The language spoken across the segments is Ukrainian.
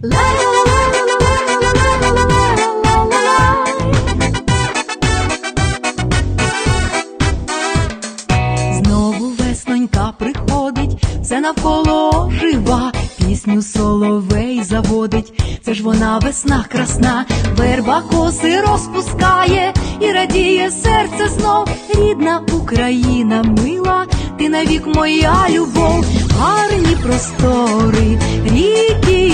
Знову веснонька приходить, все навколо жива, пісню соловей заводить. Це ж вона весна красна, верба коси розпускає і радіє серце знов. Рідна Україна мила, ти навік моя любов, гарні простори, ріки.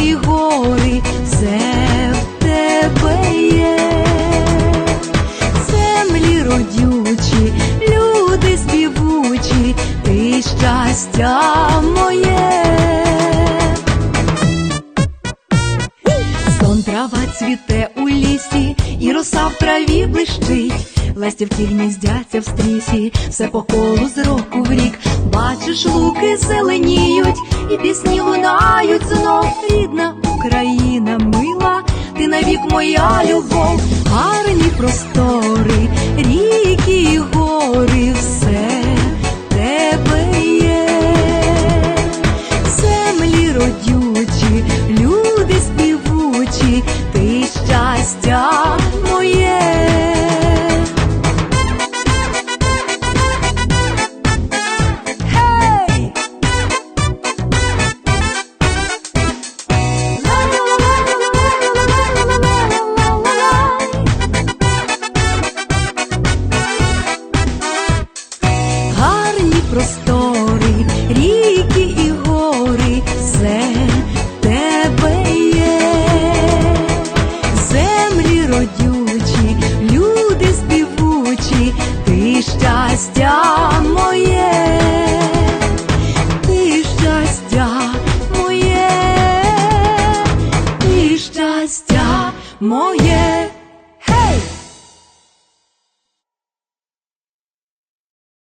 Щастя моє. Сон трава цвіте у лісі, і роса в траві блищить, ластівки гніздяться в стрісі, все по колу з року в рік. Бачиш, луки зеленіють, і пісні лунають знов. Рідна Україна мила, ти навік моя любов, щастя моє. Гей! Гарні прості. Щастя моє, ти щастя моє, ти щастя моє.